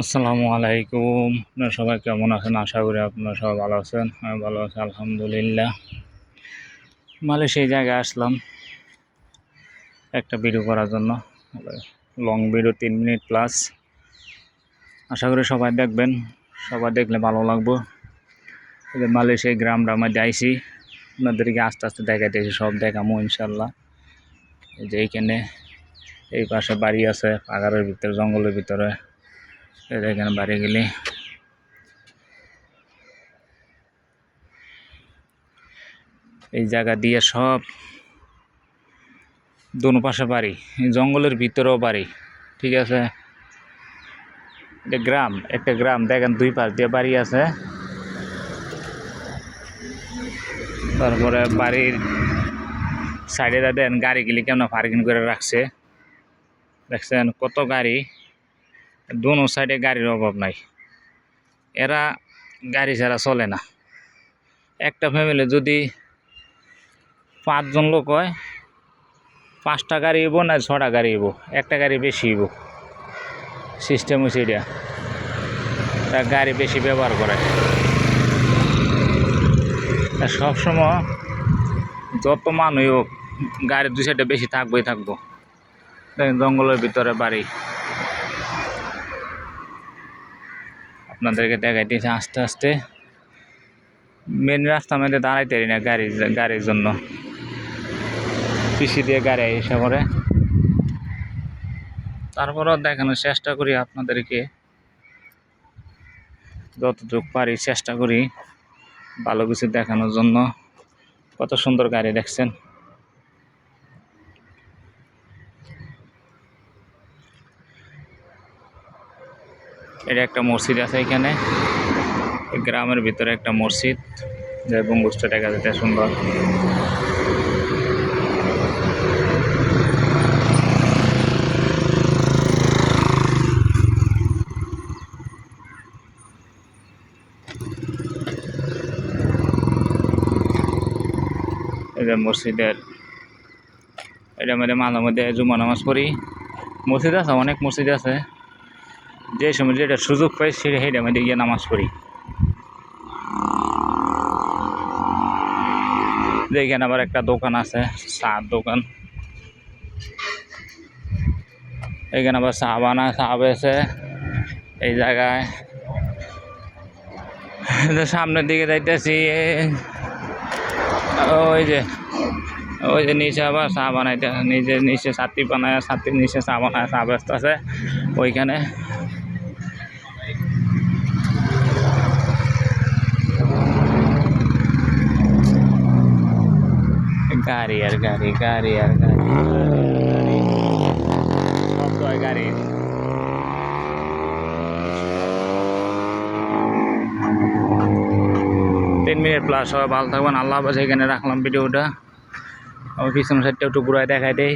আসসালামু আলাইকুম। আপনারা সবাই কেমন আছেন? আশা করি আপনারা সবাই ভালো আছেন। আমি ভালো আছি, আলহামদুলিল্লাহ। মালয়েশিয়া এই জায়গায় আসলাম একটা ভিডিও করার জন্য। লং ভিডিও তিন মিনিট প্লাস আশা করি সবাই দেখবেন, সবাই দেখলে ভালো লাগবো। এই যে মালয়েশিয়া এই গ্রামটা মধ্যে আইসি, আপনাদেরকে আস্তে আস্তে দেখাইতেছি সব দেখামো ইনশাল্লাহ যে এইখানে এই পাশে বাড়ি আছে, পাহাড়ের ভিতরে, জঙ্গলের ভিতরে। দেখেন বাড়ি গেলে এই জায়গা দিয়ে সব দোনো পাশে বাড়ি জঙ্গলের ভিতরেও বাড়ি ঠিক আছে? গ্রাম একটা গ্রাম দেখেন দুই পাশ দিয়ে বাড়ি আছে. তারপরে বাড়ির সাইডে দেন গাড়িগুলি কেমন পার্কিং করে রাখছে। দেখছেন কত গাড়ি। দোনো সাইডে গাড়ির অভাব নাই। এরা গাড়ি ছাড়া চলে না। একটা ফ্যামিলি যদি পাঁচজন লোক হয়, পাঁচটা গাড়ি ইব না ছটা গাড়ি ইব একটা গাড়ি বেশি ইব সিস্টেম হচ্ছে এটা। গাড়ি বেশি ব্যবহার করে। সবসময় যত মানুষ হোক, গাড়ি দু সাইডে বেশি থাকবোই থাকব। জঙ্গলের ভিতরে বাড়ি। আপনাদেরকে দেখাইতেছি আস্তে আস্তে। মেন রাস্তা মধ্যে দাঁড়াইতে পারি না গাড়ির গাড়ির জন্য। পিসি দিয়ে গাড়ি এসে করে তারপরেও দেখানোর চেষ্টা করি আপনাদেরকে। যতটুকু পারি চেষ্টা করি ভালো কিছু দেখানোর জন্য। কত সুন্দর গাড়ি দেখছেন। এটা একটা মসজিদ আছে এখানে। গ্রামের ভিতরে একটা মসজিদ যে গম্বুজটা দেখা যাচ্ছে সুন্দর। এই মসজিদের, এটার মধ্যে মাঝে মধ্যে জুমা নামাজ পড়ি। মসজিদ আছে, অনেক মসজিদ আছে। যে সময় যেটা সুযোগ পাই সেটা সেইটা মধ্যে গিয়ে নামাজ পড়ি। যে এখানে আবার একটা দোকান আছে চার দোকান। এখানে আবার চা বানায় চা বেছে এই জায়গায়। সামনের দিকে যাইতেছি, ওই যে ওই যে নিচে আবার চা বানাইতে, নিজে নিচে ছাত্রী বানায়, ছাত্রীর নিচে চা বানায়, চা ব্যস্ত আছে ওইখানে গাড়ি আর গাড়ি গাড়ি আর গাড়ি শব্দ হয় গাড়ি তিন মিনিট প্লাস হয় ভালো থাকবেন, আল্লাহ এখানে রাখলাম ভিডিওটা আমার পিছনের সাইডটা একটু ঘুরায় দেখাই দেয়